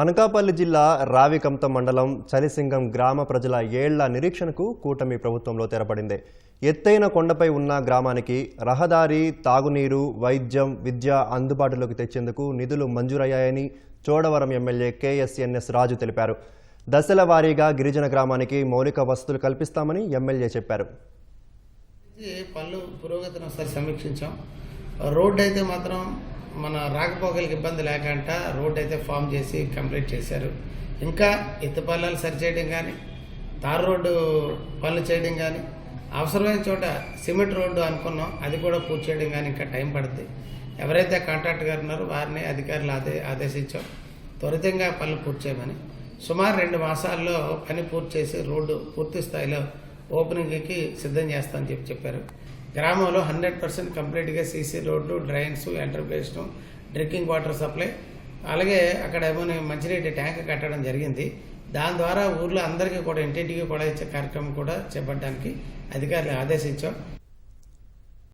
అనకాపల్లి జిల్లా రావికంత మండలం చలిసింగం గ్రామ ప్రజల ఏళ్ళ నిరీక్షణకు కూటమి ప్రభుత్వంలో తెరపడింది. ఎత్తైన కొండపై ఉన్న గ్రామానికి రహదారి తాగునీరు వైద్యం విద్య అందుబాటులోకి తెచ్చేందుకు నిధులు మంజూరయ్యాయని చోడవరం ఎమ్మెల్యే కేఎస్ఎన్ఎస్ రాజు తెలిపారు. దశల వారీగా గిరిజన గ్రామానికి మౌలిక వసతులు కల్పిస్తామని ఎమ్మెల్యే చెప్పారు. పనులు పురోగతిని ఒకసారి సమీక్షించాం. రోడ్డు అయితే మాత్రం మన రాకపోకలకి ఇబ్బంది లేకుండా రోడ్ అయితే ఫామ్ చేసి కంప్లీట్ చేశారు. ఇంకా ఎత్తుపల్లాలు సరిచేయడం కానీ తార్ రోడ్డు పనులు చేయడం కానీ అవసరమైన చోట సిమెంట్ రోడ్డు అనుకున్నాం అది కూడా పూర్తి చేయడం కానీ ఇంకా టైం పడుతుంది ఎవరైతే కాంట్రాక్ట్ గారు ఉన్నారో వారిని అధికారులు ఆదే ఆదేశించాం. త్వరితంగా పనులు పూర్తి చేయమని. సుమారు రెండు మాసాల్లో పని పూర్తి చేసి రోడ్డు పూర్తి స్థాయిలో ఓపెనింగ్కి సిద్ధం చేస్తామని చెప్పి చెప్పారు. గ్రామంలో హండ్రెడ్ పర్సెంట్ కంప్లీట్గా సీసీ రోడ్లు డ్రైన్స్ ఎంటర్ప్రైజేషన్ డ్రింకింగ్ వాటర్ సప్లై. అలాగే అక్కడ ఏమో మంచినీటి ట్యాంక్ కట్టడం జరిగింది. దాని ద్వారా ఊర్లో అందరికీ కూడా ఇంటింటికి కూడా ఇచ్చే కార్యక్రమం కూడా చేపట్టడానికి అధికారులు ఆదేశించాం